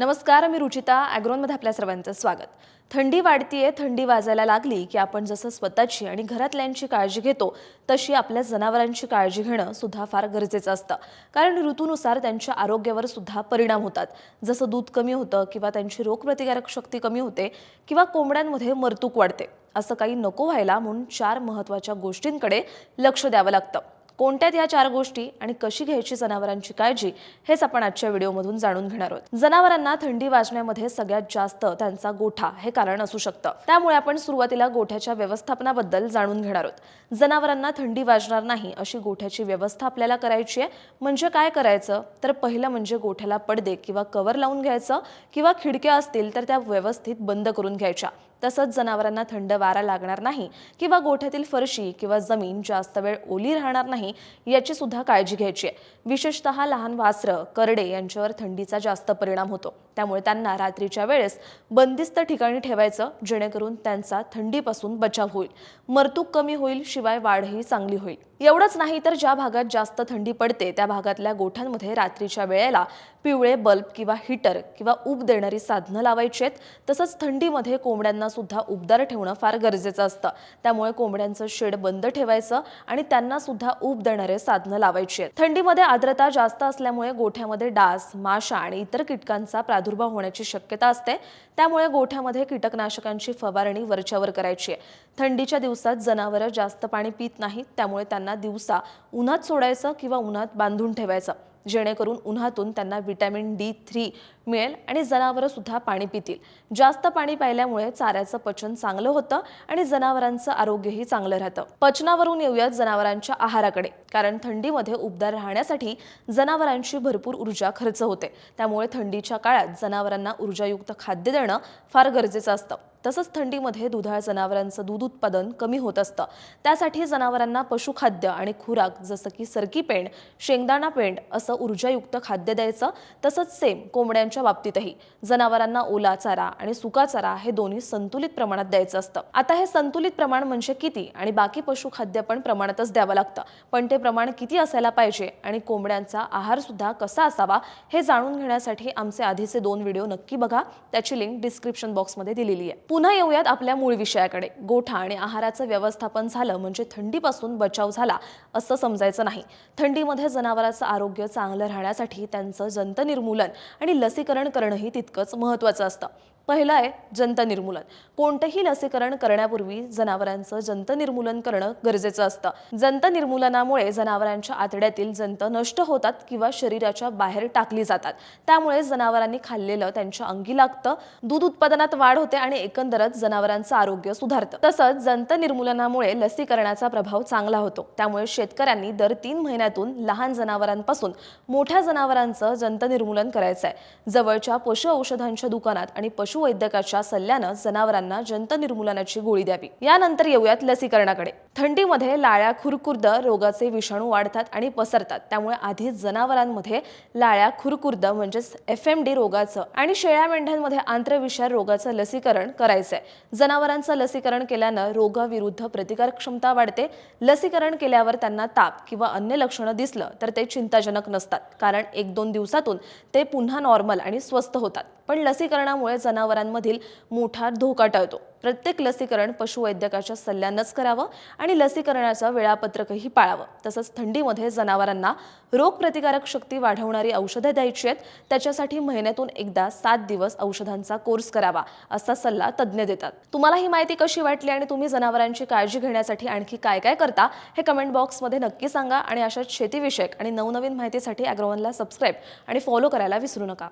नमस्कार मी रुचिता ॲग्रोनमध्ये आपल्या सर्वांचं स्वागत. थंडी वाढतीये थंडी वाजायला लागली की आपण जसं स्वतःची आणि घरातल्यांची काळजी घेतो तशी आपल्या जनावरांची काळजी घेणं सुद्धा फार गरजेचं असतं. कारण ऋतूनुसार त्यांच्या आरोग्यावर सुद्धा परिणाम होतात. जसं दूध कमी होतं किंवा त्यांची रोगप्रतिकारक शक्ती कमी होते किंवा कोंबड्यांमध्ये मरतूक वाढते. असं काही नको व्हायला म्हणून चार महत्त्वाच्या गोष्टींकडे लक्ष द्यावं लागतं. कोणत्यात या चार गोष्टी आणि कशी घ्यायची जनावरांची काळजी हेच आपण आजच्या व्हिडिओमधून जाणून घेणार आहोत. जनावरांना थंडी वाजण्यामध्ये सगळ्यात जास्त त्यांचा गोठा हे कारण असू शकतं. त्यामुळे आपण सुरुवातीला गोठ्याच्या व्यवस्थापनाबद्दल जाणून घेणार आहोत. जनावरांना थंडी वाजणार नाही अशी गोठ्याची व्यवस्था आपल्याला करायची आहे. म्हणजे काय करायचं? तर पहिलं म्हणजे गोठ्याला पडदे किंवा कवर लावून घ्यायचं किंवा खिडक्या असतील तर त्या व्यवस्थित बंद करून घ्यायच्या. तसंच जनावरांना थंड वारा लागणार नाही किंवा गोठ्यातील फरशी किंवा जमीन जास्त वेळ ओली राहणार नाही याची सुद्धा काळजी घ्यायची आहे. विशेषतः लहान वासरं करडे यांच्यावर थंडीचा जास्त परिणाम होतो. त्यामुळे त्यांना रात्रीच्या वेळेस बंदिस्त ठिकाणी ठेवायचं जेणेकरून त्यांचा थंडीपासून बचाव होईल. मरतूक कमी होईल शिवाय वाढही चांगली होईल. एवढंच नाही तर ज्या भागात जास्त थंडी पडते त्या भागातल्या गोठ्यांमध्ये रात्रीच्या वेळेला पिवळे बल्ब किंवा हीटर किंवा ऊब देणारी साधनं लावायची आहेत. तसंच थंडीमध्ये कोंबड्यांना सुद्धा उबदार ठेवणं फार गरजेचं असतं. त्यामुळे कोंबड्यांचं शेड बंद ठेवायचं आणि त्यांना सुद्धा ऊब देणारे साधनं लावायची आहेत. थंडीमध्ये आर्द्रता जास्त असल्यामुळे गोठ्यामध्ये डास माशा आणि इतर कीटकांचा प्रादुर्भाव होण्याची शक्यता असते. त्यामुळे गोठ्यामध्ये कीटकनाशकांची फवारणी वरच्यावर करायची आहे. थंडीच्या दिवसात जनावरं जास्त पाणी पित नाहीत त्यामुळे त्यांना दिवसा उन्हात सोडायचं किंवा उन्हात बांधून ठेवायचं. जेणेकरून उन्हातून त्यांना विटॅमिन डी थ्री मिळेल आणि जनावरं सुद्धा पाणी पितील. जास्त पाणी प्यायल्यामुळे चाऱ्याचं पचन चांगलं होतं आणि जनावरांचं आरोग्यही चांगलं राहतं. पचनावरून येऊयात जनावरांच्या आहाराकडे. कारण थंडीमध्ये उबदार राहण्यासाठी जनावरांची भरपूर ऊर्जा खर्च होते. त्यामुळे थंडीच्या काळात जनावरांना ऊर्जायुक्त खाद्य देणं फार गरजेचं असतं. तसंच थंडीमध्ये दुधाळ जनावरांचं दूध उत्पादन कमी होत असतं. त्यासाठी जनावरांना पशुखाद्य आणि खुराक जसं की सरकी पेंड शेंगदाणा पेंड असं ऊर्जायुक्त खाद्य द्यायचं तसंच सेम कोंबड्यांच्या बाबतीतही. जनावरांना ओला चारा आणि सुका चारा हे दोन्ही संतुलित प्रमाणात द्यायचं असतं. आता हे संतुलित प्रमाण म्हणजे किती आणि बाकी पशुखाद्य पण प्रमाणातच द्यावं लागतं. पण ते प्रमाण किती असायला पाहिजे आणि कोंबड्यांचा आहार सुद्धा कसा असावा हे जाणून घेण्यासाठी आमचे आधीचे दोन व्हिडिओ नक्की बघा. त्याची लिंक डिस्क्रिप्शन बॉक्समध्ये दिलेली आहे. पुन्हा येऊयात आपल्या मूळ विषयाकडे. गोठा आणि आहाराचं व्यवस्थापन झालं म्हणजे थंडीपासून बचाव झाला असं समजायचं नाही. थंडीमध्ये जनावरांचं आरोग्य चांगलं राहण्यासाठी त्यांचं जंतनिर्मूलन आणि लसीकरण करणंही तितकंच महत्त्वाचं असतं. पहिलं आहे जंत निर्मूलन. कोणतंही लसीकरण करण्यापूर्वी जनावरांचं जंत निर्मूलन करणं गरजेचं असतं. जंत निर्मूलनामुळे जनावरांच्या आतड्यातील जंत नष्ट होतात किंवा शरीराच्या बाहेर टाकली जातात. त्यामुळे जनावरांनी खाल्लेलं त्यांच्या अंगी लागतं दूध उत्पादनात वाढ होते आणि एकंदरच जनावरांचं आरोग्य सुधारतं. तसंच जंत निर्मूलनामुळे लसीकरणाचा प्रभाव चांगला होतो. त्यामुळे शेतकऱ्यांनी दर तीन महिन्यातून लहान जनावरांपासून मोठ्या जनावरांचं जंत निर्मूलन करायचं आहे जवळच्या पशु औषधांच्या दुकानात आणि पशु पशुवैद्यकाच्या सल्ल्यानं जनावरांना जंत निर्मूलनाची गोळी द्यावी. यानंतर येऊयात लसीकरणाकडे. थंडीमध्ये लाळ्या खुरकुर्द रोगाचे विषाणू वाढतात आणि पसरतात. त्यामुळे आधीच जनावरांमध्ये लाळ्या खुरकुर्द म्हणजेच एफ एम डी रोगाचं आणि शेळ्या मेंढ्यांमध्ये आंत्रविषार रोगाचं लसीकरण करायचं आहे जनावरांचं लसीकरण केल्यानं रोगाविरुद्ध प्रतिकार क्षमता वाढते. लसीकरण केल्यावर त्यांना ताप किंवा अन्य लक्षणं दिसलं तर ते चिंताजनक नसतात. कारण एक दोन दिवसातून ते पुन्हा नॉर्मल आणि स्वस्थ होतात. पण लसीकरणामुळे जनावरांमधील मोठा धोका टळतो. प्रत्येक लसीकरण पशुवैद्यकाच्या सल्ल्यानंच करावं आणि लसीकरणाचं वेळापत्रकही पाळावं. तसंच थंडीमध्ये जनावरांना रोगप्रतिकारक शक्ती वाढवणारी औषधं द्यायची आहेत. त्याच्यासाठी महिन्यातून एकदा सात दिवस औषधांचा कोर्स करावा असा सल्ला तज्ज्ञ देतात. तुम्हाला ही माहिती कशी वाटली आणि तुम्ही जनावरांची काळजी घेण्यासाठी आणखी काय काय करता हे कमेंट बॉक्समध्ये नक्की सांगा आणि अशाच शेतीविषयक आणि नवनवीन माहितीसाठी अॅग्रोवनला सबस्क्राईब आणि फॉलो करायला विसरू नका.